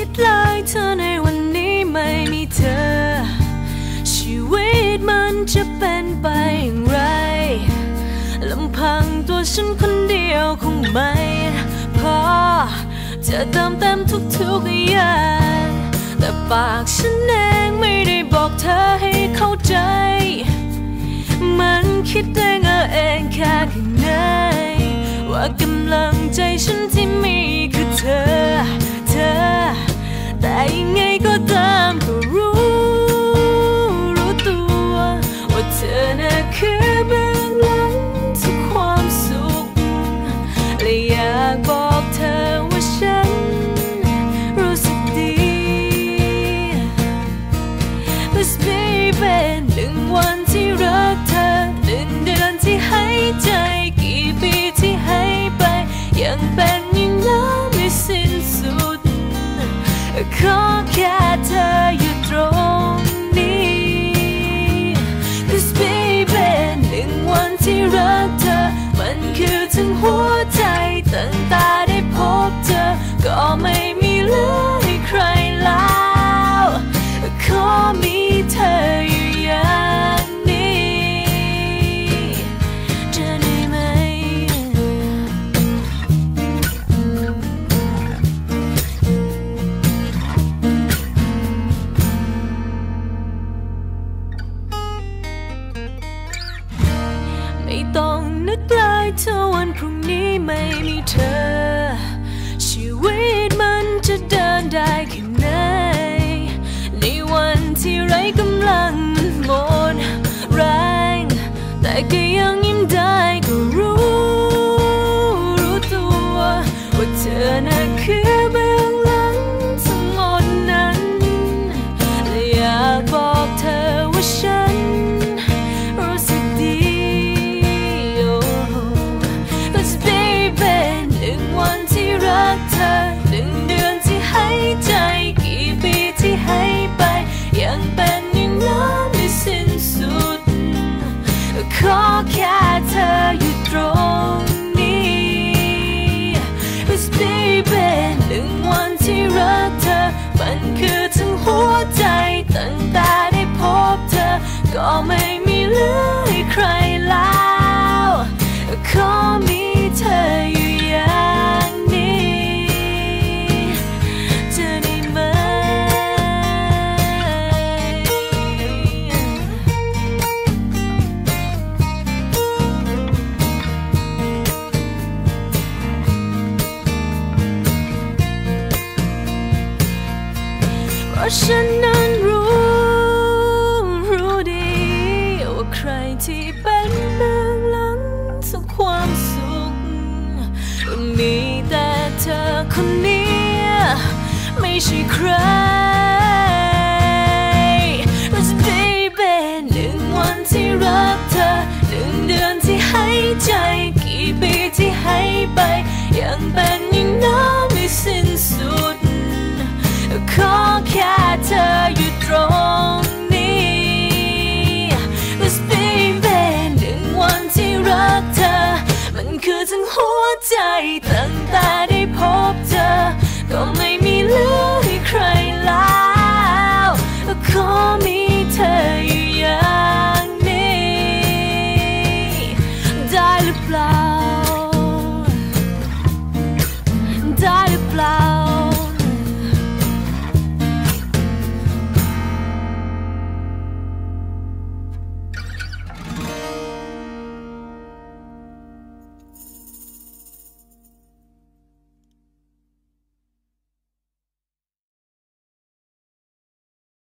คิดเลยเธอในวันนี้ไม่มีเธอ ชีวิตมันจะเป็นไปอย่างไรลำพังตัวฉันคนเดียวคงไม่พอจะเติมเต็มทุกๆอย่างแต่ปากฉันเองไม่ได้บอกเธอให้เข้าใจ มันคิดเองเอเองแค่ข้างในว่ากำลังใจฉัน แค่เธออยู่ตรงนี้ cause baby หนึ่งวันที่รักเธอ มันคือทั้งหัวใจตั้งตาได้พบเธอ ก็ไม่มีเหลือให้ใครแล้ว ขอมีเธอ ไม่ต้องนึกเลยถ้าวันพรุ่งนี้ไม่มีเธอ ชีวิตมันจะเดินได้แค่ไหน ในวันที่ไร้กำลังมันหมดแรง แต่ก็ยัง ขอแค่เธออยู่ตรงนี้ Cause baby หนึ่งวันที่รักเธอ มันคือทั้งหัวใจตั้งแต่ได้พบเธอ ก็ไม่ เพราะฉันนั้นรู้ รู้ดี ว่าใครที่เป็นเบื้องหลังทุกความสุข มีแต่เธอคนนี้ ไม่ใช่ใคร Cause baby หนึ่งวันที่รักเธอ หนึ่งเดือนที่ให้ใจ กี่ปีที่ให้ไป ยังเป็น ใจตั้งแต่ได้พบเธอ ก็ไม่มีเหลือให้ใครแล้วขอมีเธออยู่อย่างนี้ ได้หรือเปล่า